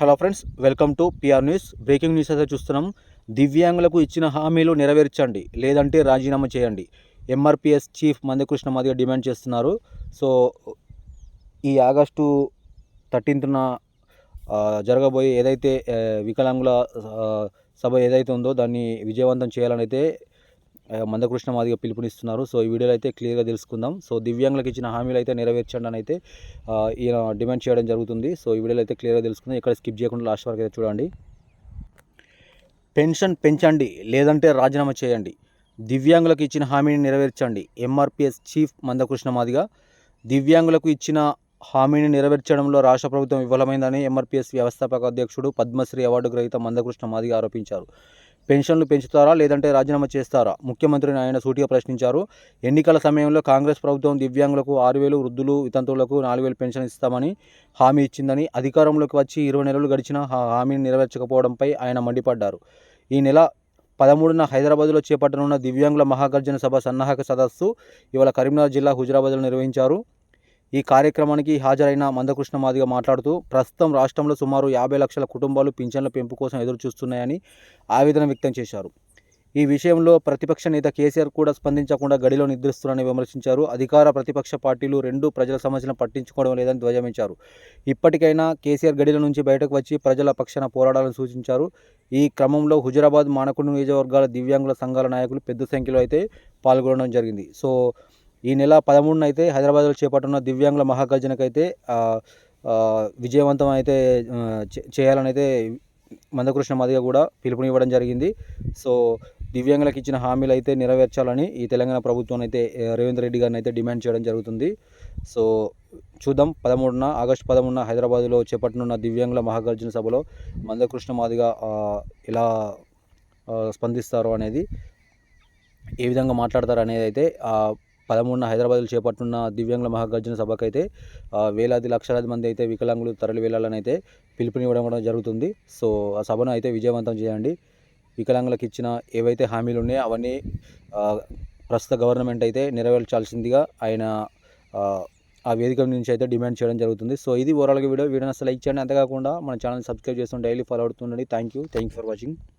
Hello friends welcome to PR news breaking news అయితే చూస్తున్నాం. దివ్యాంగులకు ఇచ్చిన హామీలు నెరవేర్చండి లేదంటే రాజీనామా చేయండి. MRPS chief Mandakrishna Madiga demand చేస్తున్నారు. సో ఈ ఆగస్టు థర్టీన్త్న జరగబోయే ఏదైతే వికలాంగుల సభ ఏదైతే ఉందో దాన్ని విజయవంతం చేయాలని అయితే మందకృష్ణ మాదిగ పిలుపునిస్తున్నారు. సో ఈ వీడియోలో అయితే క్లియర్గా తెలుసుకుందాం. సో దివ్యాంగులకు ఇచ్చిన హామీలు అయితే నెరవేర్చండి అని అయితే ఈయన డిమాండ్ చేయడం జరుగుతుంది. సో ఈ వీడియోలో అయితే క్లియర్గా తెలుసుకుందాం. ఇక్కడ స్కిప్ చేయకుండా లాస్ట్ వరకు అయితే చూడండి. పెన్షన్ పెంచండి లేదంటే రాజీనామా చేయండి. దివ్యాంగులకు ఇచ్చిన హామీని నెరవేర్చండి. ఎంఆర్పిఎస్ చీఫ్ మందకృష్ణ మాదిగ దివ్యాంగులకు ఇచ్చిన హామీని నెరవేర్చడంలో రాష్ట్ర ప్రభుత్వం విఫలమైందని ఎంఆర్పిఎస్ వ్యవస్థాపక అధ్యక్షుడు పద్మశ్రీ అవార్డు గ్రహీత మందకృష్ణ మాదిగ ఆరోపించారు. పెన్షన్లు పెంచుతారా లేదంటే రాజీనామా చేస్తారా? ముఖ్యమంత్రిని ఆయన సూటిగా ప్రశ్నించారు. ఎన్నికల సమయంలో కాంగ్రెస్ ప్రభుత్వం దివ్యాంగులకు ఆరు వేలు వృద్ధులు వితంతువులకు నాలుగు వేలు పెన్షన్ ఇస్తామని హామీ ఇచ్చిందని అధికారంలోకి వచ్చి ఇరవై నెలలు గడిచిన హా- హామీని నెరవేర్చకపోవడంపై ఆయన మండిపడ్డారు. ఈ నెల పదమూడున హైదరాబాద్లో చేపట్టనున్న దివ్యాంగుల మహాగర్జన సభ సన్నాహక సదస్సు ఇవాళ కరీంనగర్ జిల్లా హుజరాబాద్లో నిర్వహించారు. ఈ కార్యక్రమానికి హాజరైన మందకృష్ణ మాదిగ మాట్లాడుతూ ప్రస్తుతం రాష్ట్రంలో సుమారు యాభై లక్షల కుటుంబాలు పింఛన్ల పెంపు కోసం ఎదురుచూస్తున్నాయని ఆవేదన వ్యక్తం చేశారు. ఈ విషయంలో ప్రతిపక్ష నేత కేసీఆర్ కూడా స్పందించకుండా గడిలో నిద్రిస్తున్నారని విమర్శించారు. అధికార ప్రతిపక్ష పార్టీలు రెండు ప్రజల సమస్యలను పట్టించుకోవడం లేదని ధ్వజమించారు ఇప్పటికైనా కేసీఆర్ గడిల నుంచి బయటకు వచ్చి ప్రజల పక్షాన పోరాడాలని సూచించారు. ఈ క్రమంలో హుజరాబాద్ మానకుండు నియోజకవర్గాల దివ్యాంగుల సంఘాల నాయకులు పెద్ద సంఖ్యలో అయితే పాల్గొనడం జరిగింది. సో ఈ నెల పదమూడున అయితే హైదరాబాద్లో చేపట్టున్న దివ్యాంగుల మహాగర్జనకైతే విజయవంతం అయితే చే- చేయాలని అయితే మందకృష్ణ మాదిగ కూడా పిలుపునివ్వడం జరిగింది. సో దివ్యాంగులకు ఇచ్చిన హామీలు అయితే నెరవేర్చాలని ఈ తెలంగాణ ప్రభుత్వం అయితే రేవంత్ రెడ్డి గారిని అయితే డిమాండ్ చేయడం జరుగుతుంది. సో చూద్దాం. పదమూడున ఆగస్టు పదమూడున హైదరాబాద్లో చేపట్టనున్న దివ్యాంగుల మహాగర్జన సభలో మందకృష్ణ మాదిగ ఎలా స్పందిస్తారు అనేది ఏ విధంగా మాట్లాడతారు అనేది అయితే పదమూడున హైదరాబాద్లో చేపట్టున్న దివ్యాంగుల మహాగర్జన సభకైతే వేలాది లక్షలాది మంది అయితే వికలాంగులు తరలి వెళ్ళాలని అయితే పిలుపునివ్వడం కూడా జరుగుతుంది. సో ఆ సభను అయితే విజయవంతం చేయండి. వికలాంగులకు ఇచ్చిన ఏవైతే హామీలు ఉన్నాయో అవన్నీ ప్రస్తుత గవర్నమెంట్ అయితే నెరవేర్చాల్సిందిగా ఆయన ఆ, వేదిక నుంచి అయితే డిమాండ్ చేయడం జరుగుతుంది. సో ఇది ఓవరాల్గా వీడియో. వీడియో అసలు లైక్ చేయండి. అంతేకాకుండా మన ఛానల్ సబ్స్క్రైబ్ చేస్తుంటే daily follow అవుతుండండి. Thank you. Thank you for watching.